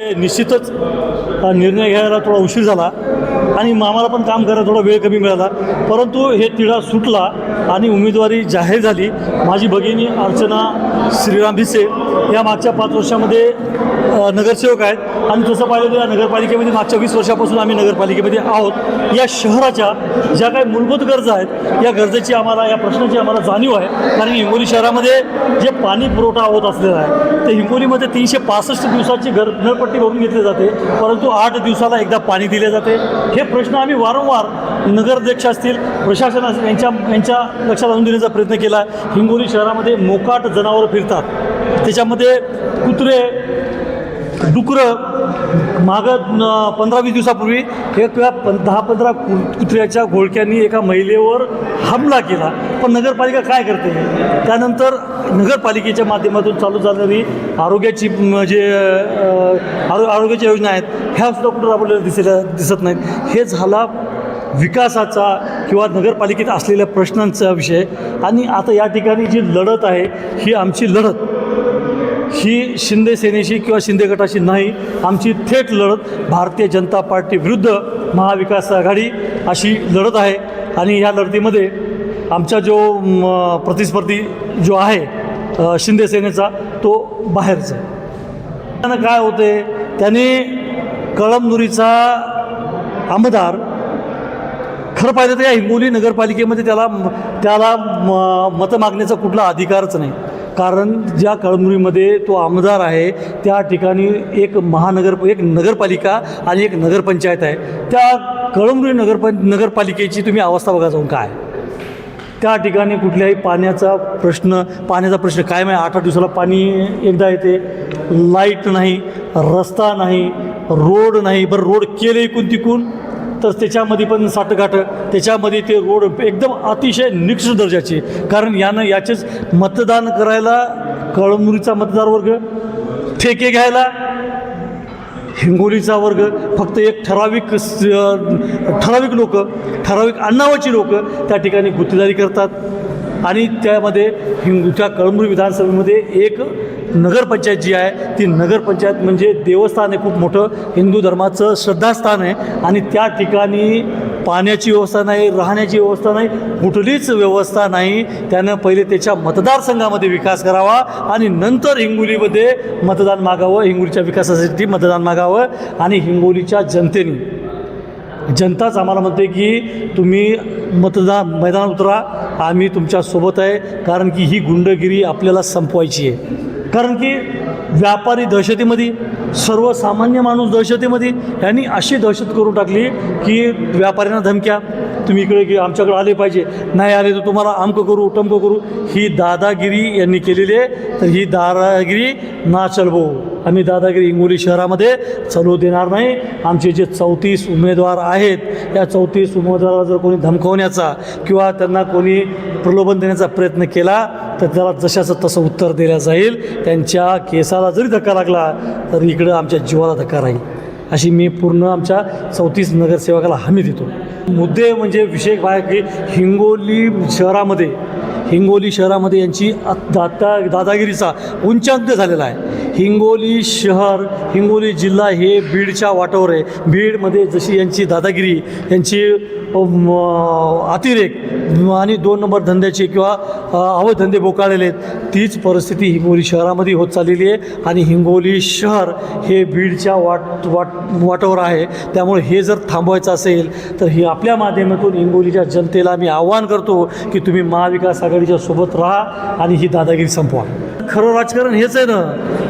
निश्चितच हा निर्णय घ्यायला थोडा उशीर झाला आणि आम्हाला पण काम करायला थोडा वेळ कमी मिळाला. परंतु हे तिढा सुटला आणि उमेदवारी जाहीर झाली. माझी भगिनी अर्चना श्रीराम भिसे या मागच्या पाच वर्षामध्ये नगरसेवक आहेत. आणि तसं पाहिलं तर या नगरपालिकेमध्ये मागच्या वीस वर्षापासून आम्ही नगरपालिकेमध्ये आहोत. या शहराच्या ज्या काही मूलभूत गरजा आहेत या गरजेची आम्हाला या प्रश्नाची आम्हाला जाणीव आहे. कारण हिंगोली शहरामध्ये जे पाणी पुरवठा होत असलेला आहे ते हिंगोलीमध्ये तीनशे पासष्ट दिवसाची घर नळपट्टी भरून घेतली जाते. परंतु आठ दिवसाला एकदा पाणी दिले जाते. हे प्रश्न आम्ही वारंवार नगराध्यक्ष असतील प्रशासन असतील यांच्या यांच्या लक्षात आणून देण्याचा प्रयत्न केला. हिंगोली शहरामध्ये मोकाट जनावरं फिरतात. त्याच्या त्याच्यामध्ये कुत्रे डुकरं मागं पंधरा वीस दिवसापूर्वी एक पं दहा पंधरा कु कुत्र्याच्या घोळक्यांनी एका महिलेवर हमला केला. पण नगरपालिका काय करते? त्यानंतर नगरपालिकेच्या माध्यमातून चालू झालेली आरोग्याची जे आरो आरोग्याच्या योजना आहेत ह्या सुद्धा कुठं राबवलेल्या दिसल्या दिसत नाहीत. हे झाला विकासाचा किंवा नगरपालिकेत असलेल्या प्रश्नांचा विषय. आणि आता या ठिकाणी जी लढत आहे ही आमची लढत. ही शिंदे सेनेशी किंवा शिंदे गटाशी नाही आमची थेट लढत भारतीय जनता पार्टी विरुद्ध महाविकास आघाडी अशी लढत आहे. आणि ह्या लढतीमध्ये आमचा जो म, प्रतिस्पर्धी जो आहे शिंदे सेनेचा तो बाहेरचा त्यानं काय होते त्याने कळमनुरीचा आमदार खरं पाहिलं तर या हिंगोली नगरपालिकेमध्ये त्याला त्याला म मतं मागण्याचा कुठला अधिकारच नाही. कारण ज्या कळमनुरीमध्ये तो आमदार आहे त्या ठिकाणी एक महानगर एक नगरपालिका आणि एक नगरपंचायत आहे. त्या कळमनुरी नगरप नगरपालिकेची तुम्ही अवस्था बघा जाऊन काय त्या ठिकाणी कुठल्याही पाण्याचा प्रश्न पाण्याचा प्रश्न कायम आहे आठ आठ दिवसाला पाणी एकदा येते. लाइट नाही रस्ता नाही रोड नाही बरं रोड केले कोणती तिकून? तर त्याच्यामध्ये पण साठगाठ त्याच्यामध्ये ते रोड एकदम अतिशय निकृष्ट दर्जाचे. कारण यानं याचेच मतदान करायला कळमुरीचा मतदार वर्ग ठेके घ्यायला हिंगोलीचा वर्ग फक्त एक ठराविक स- ठराविक लोक ठराविक अण्णावाची लोक त्या ठिकाणी गुत्तेदारी करतात. आणि त्यामध्ये हिंगू त्या विधानसभेमध्ये एक नगरपंचायत जी आहे ती नगरपंचायत म्हणजे देवस्थान आहे खूप मोठं. हिंदू धर्माचं श्रद्धास्थान आहे. आणि त्या ठिकाणी पाण्याची व्यवस्था नाही राहण्याची व्यवस्था नाही कुठलीच व्यवस्था नाही. त्यानं पहिले त्याच्या मतदारसंघामध्ये विकास करावा आणि नंतर हिंगोलीमध्ये मतदान मागावं हिंगोलीच्या विकासासाठी मतदान मागावं आणि हिंगोलीच्या जनतेने. जनताच आम्हाला म्हणते की तुम्ही मतदान मैदान उतरा. आम्ही तुमच्यासोबत आहे. कारण की ही गुंडगिरी आपल्याला संपवायची आहे. कारण की व्यापारी दहशतीमध्ये सर्वसामान्य माणूस दहशतीमध्ये यांनी अशी दहशत करून टाकली की व्यापाऱ्यांना धमक्या. तुम्ही इकडे की आमच्याकडे आले पाहिजे. नाही आले तर तुम्हाला आमकं करू टमकं करू. ही दादागिरी यांनी केलेली आहे. तर ही दादागिरी ना चलवो आम्ही दादागिरी हिंगोली शहरामध्ये चालू देणार नाही. आमचे जे चौतीस उमेदवार आहेत या चौतीस उमेदवाराला जर कोणी धमकवण्याचा किंवा त्यांना कोणी प्रलोभन देण्याचा प्रयत्न केला तर त्याला जशाचं तसं उत्तर दिलं जाईल. त्यांच्या केसाला जरी धक्का लागला तर इकडं आमच्या जीवाला धक्का राहील. अशी मी पूर्ण आमच्या चौतीस नगरसेवकाला हमी देतो. मुद्दे म्हणजे विषय काय की हिंगोली शहरामध्ये हिंगोली शहरामध्ये यांची दाता दादागिरीचा उंचांक झालेला आहे. हिंगोली शहर हिंगोली जिल्हा हे बीडच्या वाटावर आहे. बीडमध्ये जशी यांची दादागिरी यांची अतिरेक आणि दोन नंबर धंद्याचे किंवा अवैध धंदे बोकाळलेले आहेत. तीच परिस्थिती हिंगोली शहरामध्ये होत चाललेली आहे आणि हिंगोली शहर हे बीडच्या वाट वाट वाटावर आहे. त्यामुळे हे जर थांबवायचं असेल तर हे आपल्या माध्यमातून हिंगोलीच्या जनतेला मी आव्हान करतो की तुम्ही महाविकास आघाडीच्या सोबत राहा आणि ही दादागिरी संपवा. खरं राजकारण हेच आहे ना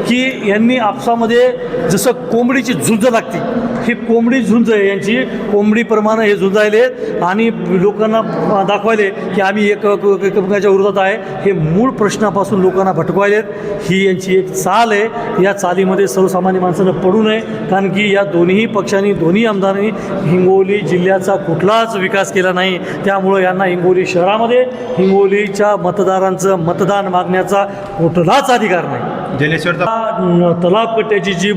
की यांनी आपसामध्ये जसं कोंबडीची झुंज लागते. ही कोंबडी झुंज आहे यांची कोंबडीप्रमाणे हे झुंजायले आणि लोकांना दाखवायले की आम्ही एक एकमेकांच्या विरोधात आहे. हे मूळ प्रश्नापासून लोकांना भटकवायलेत. ही यांची एक चाल आहे. या चालीमध्ये सर्वसामान्य माणसानं पडू नये. कारण की या दोन्ही पक्षांनी दोन्ही आमदारांनी हिंगोली जिल्ह्याचा कुठलाच विकास केला नाही. त्यामुळं यांना हिंगोली शहरामध्ये हिंगोलीच्या मतदारांचं मतदान मागण्याचा कुठलाच अधिकार नाही. जलेश्वरचा तलावकट्ट्याची तलाव कट्ट्याची जी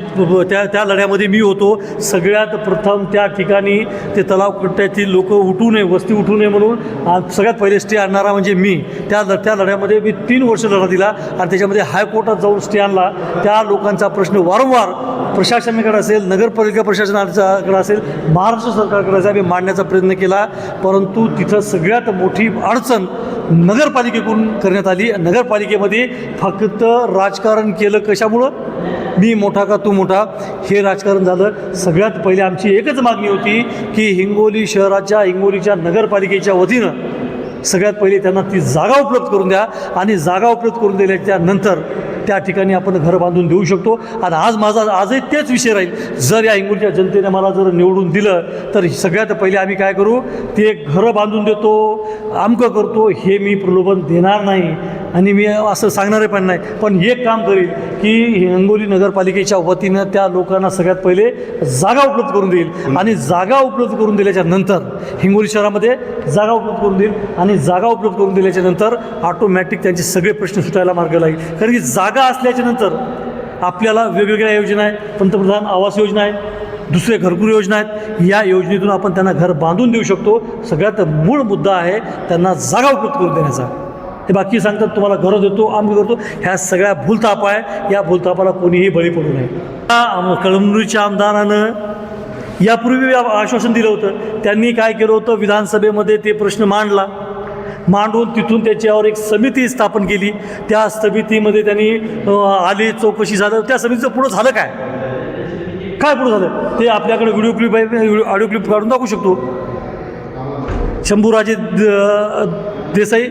त्या त्या लढ्यामध्ये मी होतो सगळ्यात प्रथम त्या ठिकाणी ते तलाव कट्ट्यातील लोक उठू नये वस्ती उठू नये म्हणून सगळ्यात पहिले स्टे आणणारा म्हणजे मी. त्या ल त्या लढ्यामध्ये मी तीन वर्ष लढा दिला आणि त्याच्यामध्ये हायकोर्टात जाऊन स्टे आणला. त्या लोकांचा प्रश्न वारंवार प्रशासनाकडे असेल नगरपालिका प्रशासनाकडे असेल महाराष्ट्र सरकारकडे असेल आम्ही मांडण्याचा प्रयत्न केला. परंतु तिथं सगळ्यात मोठी अडचण नगरपालिकेकडून करण्यात आली. नगरपालिकेमध्ये फक्त राजकारण केलं कशामुळं? मी मोठा का तू मोठा? हे राजकारण झालं. सगळ्यात पहिले आमची एकच मागणी होती की हिंगोली शहराच्या हिंगोलीच्या नगरपालिकेच्या वतीनं सगळ्यात पहिले त्यांना ती जागा उपलब्ध करून द्या आणि जागा उपलब्ध करून दिल्याच्या नंतर त्या ठिकाणी आपण घर बांधून देऊ शकतो. आणि आज माझा आजही तेच विषय राहील. जर या हिंगोलीच्या जनतेने मला जर निवडून दिलं तर सगळ्यात पहिले आम्ही काय करू? ते घरं बांधून देतो आमकं करतो. हे मी प्रलोभन देणार नाही. आणि मी असं सांगणारे पण नाही. पण एक काम करील की हिंगोली नगरपालिकेच्या वतीनं त्या लोकांना सगळ्यात पहिले जागा उपलब्ध करून देईल. आणि जागा उपलब्ध करून दिल्याच्या नंतर हिंगोली शहरामध्ये जागा उपलब्ध करून देईल. आणि जागा उपलब्ध करून दिल्याच्या नंतर ऑटोमॅटिक त्यांचे सगळे प्रश्न सुटायला मार्ग लागेल. कारण की जागा असल्याच्या नंतर आपल्याला वेगवेगळ्या योजना आहेत. पंतप्रधान आवास योजना आहे दुसरे घरकुल योजना आहेत. या योजनेतून आपण त्यांना घर बांधून देऊ शकतो. सगळ्यात मूळ मुद्दा आहे त्यांना जागा उपलब्ध करून देण्याचा. ते बाकी सांगतात तुम्हाला घरं देतो आम्ही करतो. ह्या सगळ्या भूलताप आहे या भूलतापाला कोणीही बळी पडू नये. कळमनुरीच्या आमदारानं यापूर्वी आश्वासन दिलं होतं. त्यांनी काय केलं होतं? विधानसभेमध्ये ते प्रश्न मांडला. मांडून तिथून त्याच्यावर एक समिती स्थापन केली. त्या समितीमध्ये त्यांनी आली चौकशी झालं. त्या समितीचं पुढं झालं काय? काय पुढं झालं? ते आपल्याकडे व्हिडिओ क्लिप ऑडिओ क्लिप काढून दाखवू शकतो. शंभूराजे द- देसाई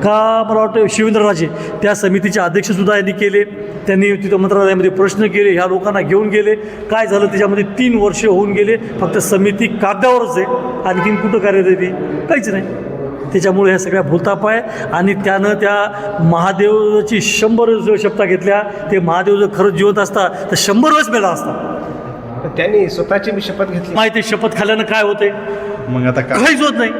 का मला वाटतं शिवेंद्रराजे त्या समितीचे अध्यक्षसुद्धा यांनी केले. त्यांनी तिथं मंत्रालयामध्ये प्रश्न केले. ह्या लोकांना घेऊन गेले. काय झालं? त्याच्यामध्ये तीन वर्ष होऊन गेले. फक्त समिती कागदावरच आहे. आणखीन कुठं कार्यरत आहे ती? काहीच नाही. त्याच्यामुळे ह्या सगळ्या भूलताप आहे. आणि त्यानं त्या महादेवाची शंभर जो शपथा घेतल्या ते महादेव जर खरंच जिवंत असता तर शंभर वेळेस मेला असता. त्यांनी स्वतःची मी शपथ घेतली. माहिती आहे, शपथ खाल्ल्यानं काय होते मग आता काहीच होत नाही.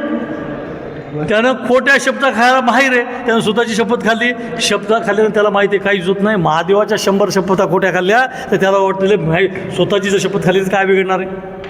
त्यानं खोट्या शब्द खायला माहीर आहे. त्यानं स्वतःची शपथ खाल्ली. शब्द खाल्ल्यानं त्याला माहिती आहे काही जुत नाही. महादेवाच्या शंभर शपथा खोट्या खाल्ल्या तर त्याला वाटलेलं माही स्वतःची जर शपथ खाल्ली तर काय बिघडणार आहे?